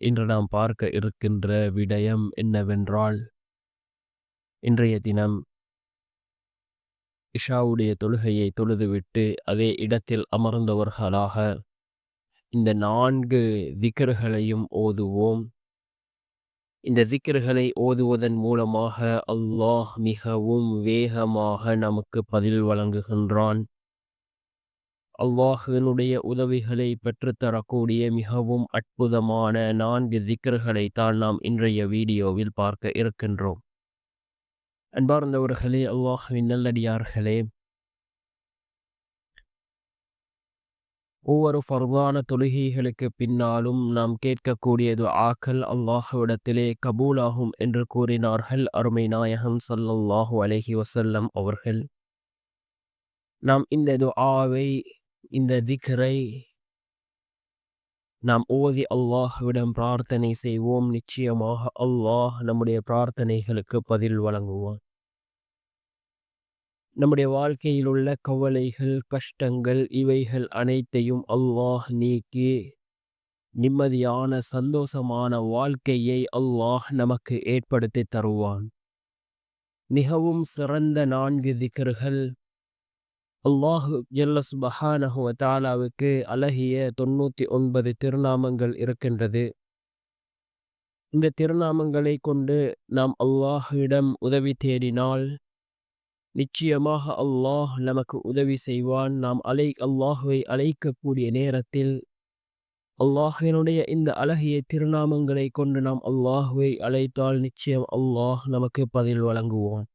இன்று நாம் பார்க்க இருக்கின்ற விடயம் என்னவென்றால் இன்றைய தினம் இஷாவுடைய தொழுகையை தொழுதுவிட்டு அதே இடத்தில் அமர்ந்தவர்களாக இந்த நான்கு திக்கர்களையும் ஓதுவோம். இந்த திக்கர்களை ஓதுவதன் மூலமாக அல்லாஹ் மிகவும் வேகமாக நமக்கு பதில் வழங்குகின்றான். அல்லாஹினுடைய உதவிகளை பெற்றுத்தரக்கூடிய மிகவும் அற்புதமான நான்கு திக்கர்களை தான் நாம் இன்றைய வீடியோவில் பார்க்க இருக்கின்றோம். அன்பார்ந்தவர்களே அல்லாஹுவின் நல்லடியார்களே ஒவ்வொரு ஃபர்தான தொழுகைகளுக்கு பின்னாலும் நாம் கேட்கக்கூடியது ஆக்கல் அல்லாஹுவிடத்திலே கபூலாகும் என்று கூறினார்கள் அருமை நாயகம் சல்லல்லாஹு அலஹி வசல்லம் அவர்கள். நாம் இந்த துஆவை இந்த திக்ரை நாம் ஓதி அல்லாஹுவிடம் பிரார்த்தனை செய்வோம். நிச்சயமாக அல்லாஹ் நம்முடைய பிரார்த்தனைகளுக்கு பதில் வழங்குவான். நம்முடைய வாழ்க்கையில் உள்ள கவலைகள் கஷ்டங்கள் இவைகள் அனைத்தையும் அல்லாஹ் நீக்கி நிம்மதியான சந்தோஷமான வாழ்க்கையை அல்லாஹ் நமக்கு ஏற்படுத்தி தருவான். மிகவும் சிறந்த நான்கு திக்கர்கள் அல்லாஹு ஜல்லஸ் பஹானஹுவ தாலாவுக்கு அழகிய தொண்ணூற்றி ஒன்பது திருநாமங்கள் இருக்கின்றது. இந்த திருநாமங்களை கொண்டு நாம் அல்லாஹுவிடம் உதவி தேடினால் நிச்சயமாக அல்லாஹ் நமக்கு உதவி செய்வான். நாம் அலை அல்லாஹுவை அழைக்கக்கூடிய நேரத்தில் அல்லாஹினுடைய இந்த அழகிய திருநாமங்களை கொண்டு நாம் அல்லாஹுவை அழைத்தால் நிச்சயம் அல்லாஹ் நமக்கு பதில் வழங்குவான்.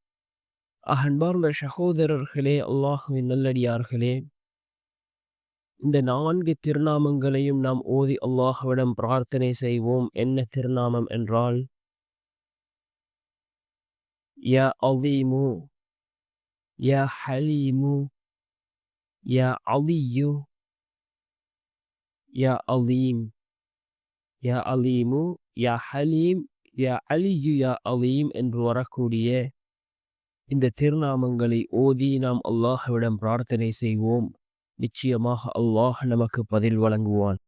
அன்பார்ந்த சகோதரர்களே அல்லாஹுவின் நல்லடியார்களே. இந்த நான்கு திருநாமங்களையும் நாம் ஓதி அல்லாஹுவிடம் பிரார்த்தனை செய்வோம். என்ன திருநாமம் என்றால் யா அலீமு யா ஹலீமு யா அலியு யா அலீம் யா அலீமு யா ஹலீம் யா அலியு யா அலீம் என்று வரக்கூடிய இந்த திருநாமங்களை ஓதி நாம் அல்லாஹ்விடம் பிரார்த்தனை செய்வோம். நிச்சயமாக அல்லாஹ் நமக்கு பதில் வழங்குவான்.